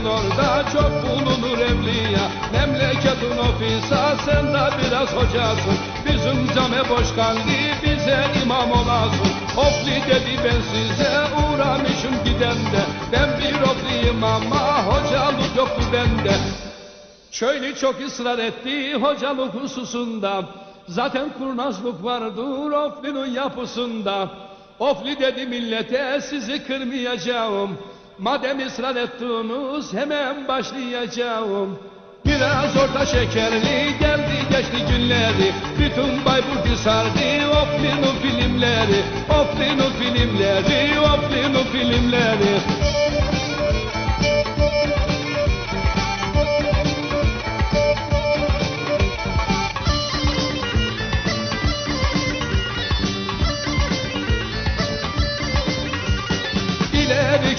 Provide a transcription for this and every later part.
orada çok bulunur evliya. Memleketin ofisa sen de biraz hocasın. Bizim came boş kaldı bize imam olasın. Ofli dedi ben size uğramışım gidende. Ben bir ofliyim ama hocalık yoktu bende. Köylü çok ısrar etti hocalık hususunda. Zaten kurnazlık vardır Ofli'nin yapısında. Ofli dedi millete sizi kırmayacağım Madem ısrar ettiniz hemen başlayacağım. Biraz orta şekerli geldi geçti günleri. Bütün Bayburt'u sardı Ofli'nin filmleri. Ofli'nin filmleri Ofli'nin filmleri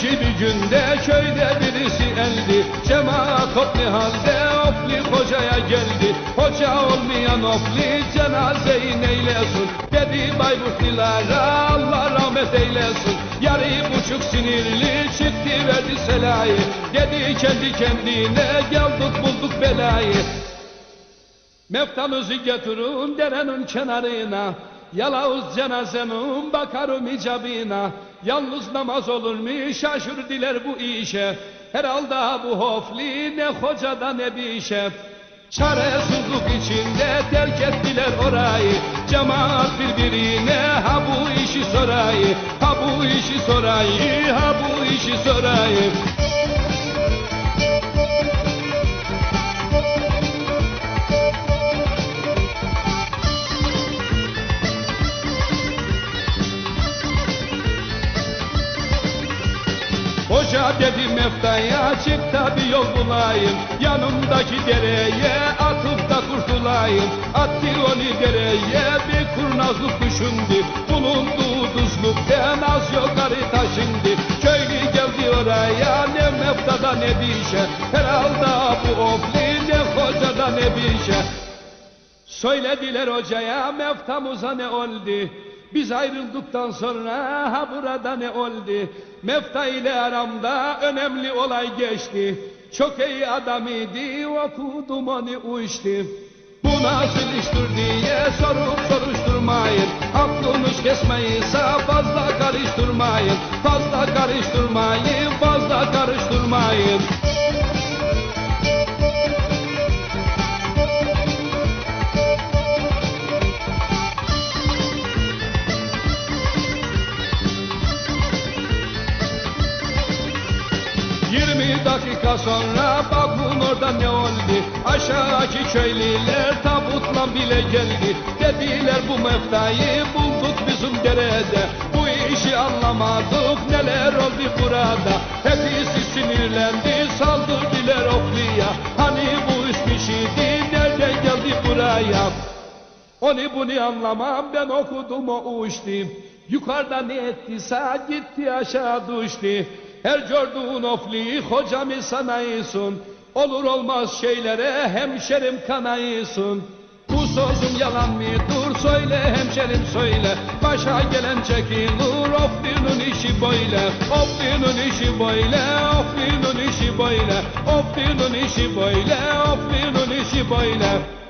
İleriki bir günde köyde birisi eldi Cemaat toplu halde ofli hocaya geldi. Hoca olmayan ofli cenazeyi neylesin? Dedi Bayburtlulara Allah rahmet eylesin. Yarı buçuk sinirli çıktı verdi selayı. Dedi kendi kendine geldik bulduk belayı. Meftanızı getirin derenin kenarına. Yalavuz cenazenin bakarım icabına Yalnız namaz olur mu? Şaşır diler bu işe. Herhalde bu hofli ne hocada ne bir işe. Çaresizlik içinde terk ettiler orayı. Cemaat birbirine ha bu işi sorayı Ha bu işi sorayı ha bu işi sorayı Hoca dedi meftaya çık da bir yol bulayım. Yanımdaki dereye atıp da kurtulayım. Attı onu dereye bir kurnazlık düşündü. Bulunduğu düzlükten az yukarı taşındı. Köylü geldi oraya ne meftada ne bir şey Herhalde bu ofli ne hocada ne bir şey Söylediler hocaya meftamıza ne oldu biz ayrıldıktan sonra ha burada ne oldu? Mefta ile aramda önemli olay geçti. Çok iyi adam idi okudum onu uçtu. Bu nasıl iştir diye sorup soruşturmayın. Aklınız kesmeyse fazla karıştırmayın. Fazla karıştırmayın, fazla karıştırmayın. Yirmi dakika sonra bakın orada ne oldu? Aşağıdaki köylüler tabutla bile geldi. Dediler bu meftayı bulduk bizim derede. Bu işi anlamadık neler oldu burada? Hepsi sinirlendi saldırdılar ofliya Hani bu iş işiydi nereden geldi buraya? Onu bunu anlamam ben okudum o uçtu. Yukarıda ne ettiyse gitti aşağı düştü Her gördüğün ofli hocamı sanayısın Olur olmaz şeylere hemşerim kanayısın. Bu sözüm yalan mı? Dur söyle hemşerim söyle. Başa gelen çekilir oflinin işi böyle. Oflinin işi böyle oflinin işi böyle. Oflinin işi böyle oflinin işi böyle